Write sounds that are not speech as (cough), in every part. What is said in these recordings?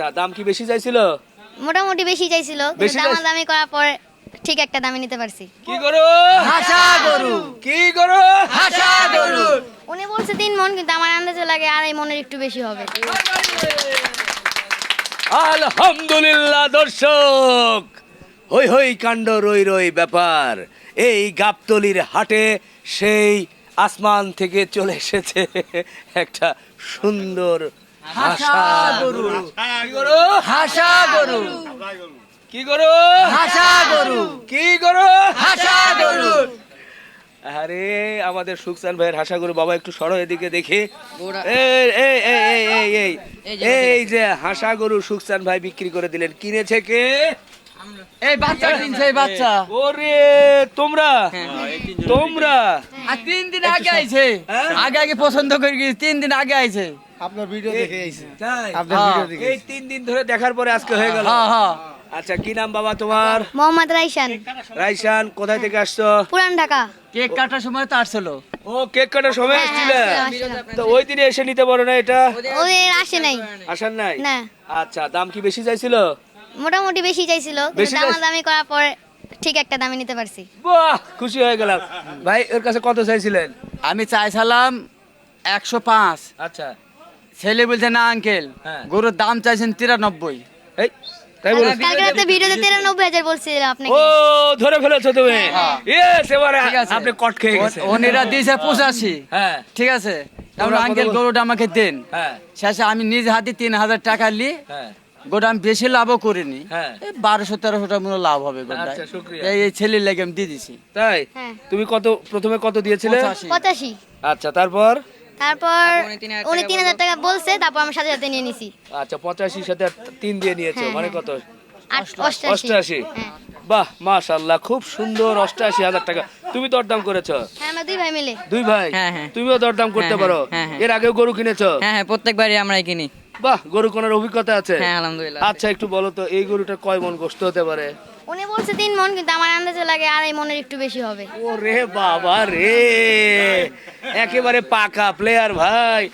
দাম কি বেশি চাইছিল? মোটামুটি বেশি চাইছিল চাইছে? দামাদামি করার পর ঠিক একটা দামে নিতে পারছি। কি করো হাসা গরু। কি করো হাসা গরু। উনি বলছে তিন মন কিন্তু আমার আন্দাজে লাগে আড়াই মনের একটু বেশি হবে। আলহামদুলিল্লাহ দর্শক। হই হই কাণ্ড রই রই ব্যাপার। এই গাবতলির হাটে সেই আসমান থেকে চলে এসেছে একটা সুন্দর হাসা গরু। হাসা গরু। কি করো হাসা গরু। কি করো হাসা গরু। আরে আমাদের সুকসান ভাইয়ের হাসা গরু। বাবা একটু সরো এদিকে দেখি। এই এই এই এই এই এই এই যে হাসা গরু সুকসান ভাই বিক্রি করে দিলেন। কিনেছে কে? এই বাচ্চা কিনছে এই বাচ্চা। ওরে তোমরা? তোমরা? আর তিন দিন আগে আইছে। হ্যাঁ? আগে আগে পছন্দ করে গেছে তিন দিন আগে আইছে। আপনার ভিডিও দেখে আইছি। তাই? আপনার হ্যাঁ। ভিডিও দেখে এই তিন দিন ধরে দেখার পরে আজকে হয়ে গেল। হ্যাঁ হ্যাঁ। আচ্ছা কি নাম বাবা তোমার? মোহাম্মদ রাইসান রাইসান কোথায় থেকে আসছো? পুরান ঢাকা। কেক কাটার সময় তো আসছিল। ও কেক কাটার সময় হ্যাঁ, এসেছিলে হ্যাঁ, আসছিলাম। তো ওই দিনে এসে নিতে পারো না এটা? ওদের আসে নাই। আসার নাই? না। আচ্ছা দাম কি বেশি চাইছিল? মোটামুটি বেশি চাইছিল? দামাদামি করার পর ঠিক একটা দামে নিতে পারছি। বাহ খুশি হয়ে গেলাম। ভাই ওর কাছে কত চাইছিলেন? আমি চাইছিলাম একশো পাঁচ। আচ্ছা। ছেলে বলছে না আঙ্কেল হ্যাঁ। গরুর দাম চাইছেন তিরানব্বই। এই তাই বলো কালকে রাতে ভিডিওতে তিরানব্বই হাজার আপনাকে। ও ধরে ফেলেছো তুমি। হ্যাঁ। ইয়েস এবারে আপনি কট খেয়ে গেছেন। ওনেরা দিয়েছে পঁচাশি। হ্যাঁ। ঠিক আছে। তারপর আঙ্কেল গরুটা আমাকে দেন। হ্যাঁ। শেষে আমি নিজ হাতে তিন হাজার টাকা নি হ্যাঁ। গোটা আমি বেশি লাভও করিনি। হ্যাঁ। বারোশো তেরোশো টাকা মনে লাভ হবে। আচ্ছা, এই এই ছেলের লেগে আমি দিয়ে দিছি। তাই। তুমি কত প্রথমে কত দিয়েছিলে। পঁচাশি। আচ্ছা তারপর? তারপর উনি তিন হাজার টাকা বলছে তারপর আমার সাথে সাথে নিয়ে নিছি। আচ্ছা পঁচাশির সাথে তিন দিয়ে নিয়েছো হ্যাঁ, মানে হ্যাঁ। কত? অষ্টআশি। হ্যাঁ। বাহ মাশাল্লাহ খুব সুন্দর অষ্টআশি হাজার টাকা। তুমি দরদাম করেছ। হ্যাঁ দুই ভাই মিলে। দুই ভাই। তুমিও দরদাম করতে পারো। এর আগেও গরু কিনেছো? হ্যাঁ হ্যাঁ প্রত্যেকবারই আমরাই কিনি। বাহ গরু কেনার অভিজ্ঞতা আছে? হ্যাঁ আলহামদুলিল্লাহ। আচ্ছা একটু বলো তো এই গরুটা কয় মন গোস্ত হতে পারে? উনি বলছে তিন মন কিন্তু আমার আন্দাজে লাগে আড়াই মনের একটু বেশি হবে। ও রে বাবা রে। একেবারে পাকা প্লেয়ার ভাই।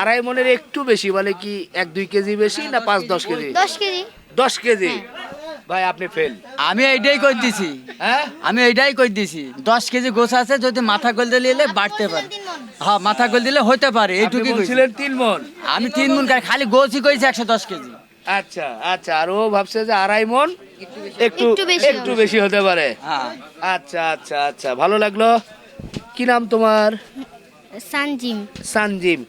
আড়াই মনের একটু বেশি বলে কি এক দুই কেজি বেশি না পাঁচ দশ কেজি? দশ কেজি। দশ কেজি? ভাই আপনি ফেল আমি এইটাই কই দিছি। হ্যাঁ? আমি এইটাই কই দিছি। দশ কেজি গোছ আছে যদি মাথা গোল দিলে বাড়তে পারে। তিন হ্যাঁ মাথা গোল দিলে হতে পারে এইটুকু বলছিলেন তিন মন। আমি তিন মন খাই, খালি গোছই কইছি একশো দশ কেজি। আচ্ছা আচ্ছা। আর ও ভাবছে যে আড়াই মন একটু একটু বেশি হতে পারে। হ্যাঁ। আচ্ছা আচ্ছা আচ্ছা ভালো লাগল। কি নাম তোমার? সানজিম। সানজিম।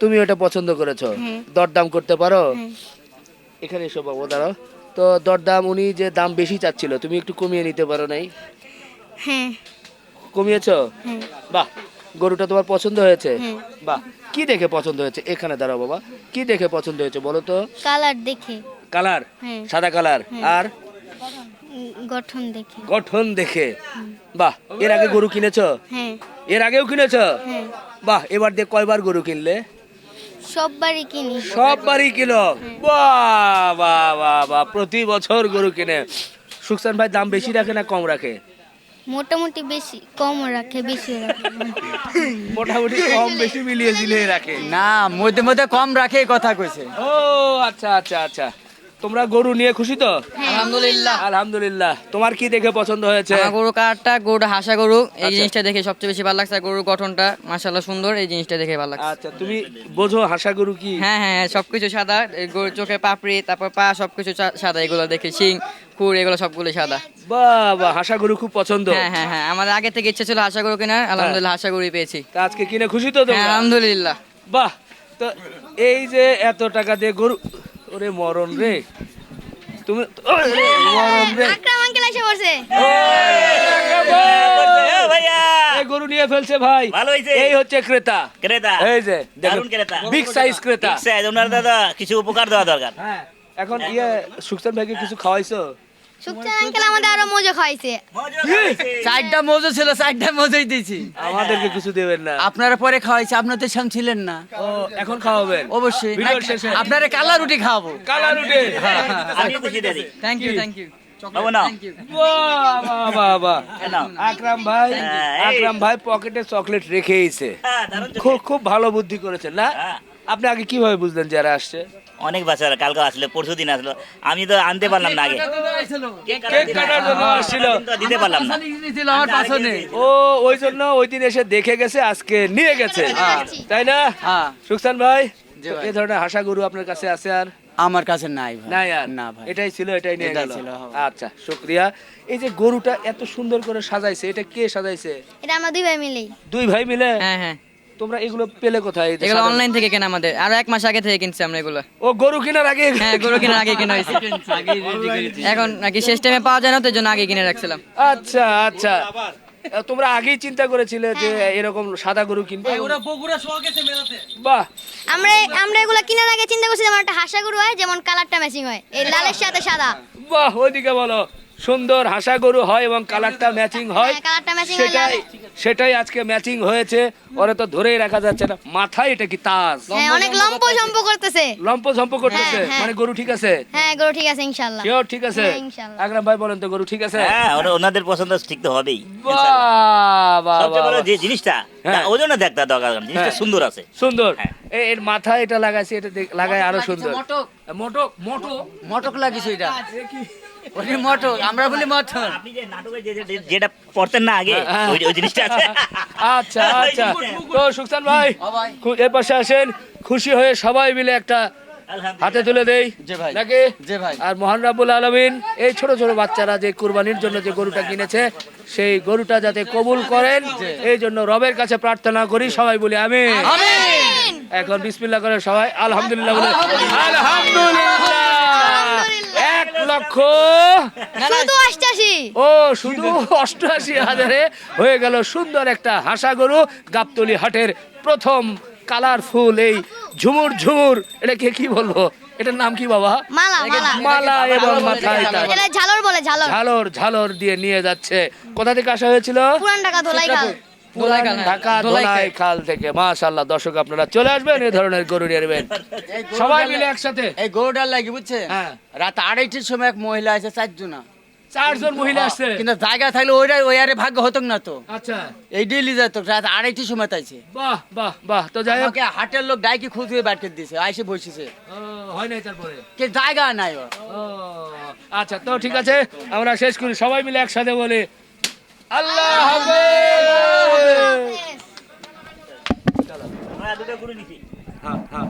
তুমি ওটা পছন্দ করেছ। হ্যাঁ। দরদাম করতে পারো। হ্যাঁ। এখানে এসো বাবু দাঁড়াও। তো দরদাম উনি যে দাম বেশি চাচ্ছিল তুমি একটু কমিয়ে নিতে পারো নাই। হ্যাঁ। কমিয়েছো? বাহ গরুটা তোমার পছন্দ হয়েছে? হ্যাঁ। বাহ কি দেখে পছন্দ হয়েছে? এখানে দাঁড়াও বাবা কি দেখে পছন্দ হয়েছে বলো তো? কালার দেখে। কালার? হ্যাঁ। সাদা কালার। হ্যাঁ। আর? গঠন দেখে। গঠন দেখে। বাহ এর আগে গরু কিনেছো? হ্যাঁ। এর আগেও কিনেছো? বাহ এবার দিয়ে কয়বার গরু কিনলে? সব বাড়ি কিনি। সববারই কিলো বাহ বাহ বাহ বাহ প্রতি বছর গরু কিনে। সুকসান ভাই দাম বেশি রাখে না কম রাখে? মোটামুটি বেশি কম রাখে বেশি রাখে। মোটামুটি কম বেশি মিলিয়ে ঝিলিয়ে রাখে। না মধ্যে মধ্যে কম রাখে কথা কইছে। ও আচ্ছা আচ্ছা আচ্ছা। তোমরা গরু নিয়ে খুশি তো? আলহামদুলিল্লাহ। আলহামদুলিল্লাহ। তোমার কি দেখে পছন্দ হয়েছে? আমার গরু কাঠটা গরুটা হাসা গরু। এই আচ্ছা। জিনিসটা দেখে সবচেয়ে বেশি ভালো লাগছে গরুর গঠনটা। মাশাআল্লাহ সুন্দর এই জিনিসটা দেখে ভালো লাগছে। আচ্ছা তুমি বোঝো হাসা গরু কি? হ্যাঁ হ্যাঁ হ্যাঁ, সবকিছু সাদা। গরুর চোখে পাপড়ি তারপর পা সবকিছু সাদা। এগুলো দেখে শিং খুর এগুলো সবগুলো সাদা। বাহ বাহ হাসা গরু খুব পছন্দ। হ্যাঁ হ্যাঁ হ্যাঁ আমাদের আগে থেকে ইচ্ছা ছিল হাসা গরু কেনার। আলহামদুলিল্লাহ হাসা গরুই পেয়েছি। তা আজকে কিনে খুশি তো হ্যাঁ তোমরা আলহামদুলিল্লাহ। বাহ তো এই যে এত টাকা দিয়ে গরু ওরে মরণ রে। তুমি মরণ রে। আকরাম আঙ্কেল এসে পড়ছে। গরু নিয়ে ফেলছে ভাই। ভালো হয়েছে। এই হচ্ছে ক্রেতা। ক্রেতা। এই যে দারুণ ক্রেতা। বিগ সাইজ ক্রেতা। আছে, ওনার দাদা কিছু উপকার দেওয়া দরকার। হ্যাঁ এখন ইয়ে সুকসান ভাইকে কিছু খাওয়াইছো? সুখচান আঙ্কেল আমাদের আরও মজা খাইছে। চারটা মজু ছিল চারটা মজুই দিয়েছি। আমাদেরকে কিছু দেবেন না। আপনারা পরে খাওয়াইছে আপনার তো সাম ছিলেন না। ও এখন খাওয়াবেন। অবশ্যই। আপনারা কালা রুটি খাওয়াবো। কালা রুটে। Thank you thank you chocolate রেখেইছে। হ্যাঁ, খুব ভালো বুদ্ধি করেছেন না? হ্যাঁ। আপনি আগে কীভাবে বুঝলেন যারা আসছে? অনেক বাচ্চারা কালকে আসলো পরশু দিন আসলো। আমি তো আনতে পারলাম না আগে। দিতে পারলাম না। আমার পাশনে ও ওই জন্য ওই দিন এসে দেখে গেছে আজকে নিয়ে গেছে। তাই না? হ্যাঁ। সুকসান ভাই এই ধরনের হাসা গরু আপনার কাছে আছে আর? আমার কাছে নাই ভাই। নাই আর? না ভাই। এটাই ছিল এটাই নিয়ে গেল। হ্যাঁ। আচ্ছা শুক্রিয়া। এই যে গরুটা এত সুন্দর করে সাজাইছে এটা কে সাজাইছে? এটা আমরা দুই ভাই মিলেই। দুই ভাই মিলে? হ্যাঁ হ্যাঁ। তোমরা এগুলো পেলে কোথায়? এগুলো অনলাইন থেকে কেনা আমাদের। আর এক মাস আগে থেকে কিনছি আমরা এগুলো। ও গরু কেনার আগে? হ্যাঁ গরু কেনার আগে কেনা হয়েছে। এখন নাকি শেষ টাইমে পাওয়া যায় না তো জন্য আগে কিনে রাখছিলাম। আচ্ছা আচ্ছা। তোমরা আগেই চিন্তা করেছিলে যে হ্যাঁ, এরকম সাদা গরু কিনবে? বাহ। আমরা আমরা এগুলো কেনার আগে চিন্তা করছি যেমন একটা হাসা গরু হয় যেমন কালারটা ম্যাচিং হয়। এই লালের সাথে সাদা। বাহ ওইদিকে বলো। সুন্দর হাসা গরু হয় এবং কালারটা ম্যাচিং হয়। হ্যাঁ, সেটাই সেটাই আজকে ম্যাচিং হয়েছে। ওরা তো ধরেই রাখা যাচ্ছে না। মাথায় এটা কি তাজ? হ্যাঁ অনেক লম্প ঝম্প করতেছে। লম্প ঝম্প করতেছে? হ্যাঁ, হ্যাঁ। মানে গরু ঠিক আছে? হ্যাঁ গরু ঠিক আছে ইনশাল্লাহ শিওর ঠিক আছে? ইনশাআল্লাহ। আকরাম ভাই বলেন তো গরু ঠিক আছে? হ্যাঁ ওরা- ওনাদের পছন্দ ঠিক তো হবেই বাহ বাহ সবচেয়ে বড় যে জিনিসটা। ওই জন্য দেখ দাদা জিনিসটা হ্যাঁ। সুন্দর আছে। সুন্দর। হ্যাঁ। এর মাথা এটা লাগাইছে এটা লাগায় আরও সুন্দর। মটক। মোটক মোটো মটক লাগিস এটা। মটক আমরা বলি মটক। আপনি যে নাটকে যে- যে- যেটা পড়তেন না আগে হ্যাঁ। ওই ওই জিনিসটা আছে। আচ্ছা আচ্ছা। (laughs) তো সুখান ভাই ও ভাই। পাশে আসেন। খুশি হয়ে সবাই মিলে একটা হাতে তুলে দেই। নাকি? আর মহান রাব্বুল আলমিন এই ছোট ছোট বাচ্চারা যে কুরবানির জন্য যে গরুটা কিনেছে সেই গরুটা যাতে কবুল করেন এই জন্য রবের কাছে প্রার্থনা করি সবাই বলি আমি এখন বিসমিল্লাহ করে সবাই আলহামদুলিল্লাহ বলে আলহামদুলিল্লাহ। এক লক্ষ। ও শুধু অষ্টআশি হাজারে হয়ে গেল সুন্দর একটা হাসা গরু গাবতলি হাটের প্রথম কালারফুল এই ঝুমুর ঝুমুর এটাকে কি বলব? এটার নাম কি বাবা? মালা এবং মাথায়। ঝালর। বলে ঝালর। ঝালর ঝালর দিয়ে নিয়ে যাচ্ছে। কোথা থেকে আসা হয়েছিল? পুরান ঢাকা হ্যাঁ। ঢাকা থেকে। মাশাআল্লাহ দর্শক আপনারা চলে আসবেন এই ধরনের গরু নিয়ে নেবেন। সবাই মিলে একসাথে। এই গরুটার লাগি বুঝছে হ্যাঁ। রাত আড়াইটির সময় এক মহিলা আছে চারজন। চারজন মহিলা আসছে। কিন্তু জায়গা থাকলে ওইটা ওই আরে ভাগ্য হতো না তো। আচ্ছা। এই ডেলি যেত রাত আড়াইটির সময় তাইছে। বাহ বাহ বাহ। তো যাই হোক। হাটের লোক ডাইকি খুঁজে বার করে দিয়েছে আইসে বসেছে। হয় নাই তারপরে? কে জায়গা নাই ও, আচ্ছা তো ঠিক আছে আমরা শেষ করি। সবাই মিলে একসাথে বলি আল্লাহ হাফেজ! আমরা দুটো করে নিছি। হ্যাঁ হ্যাঁ।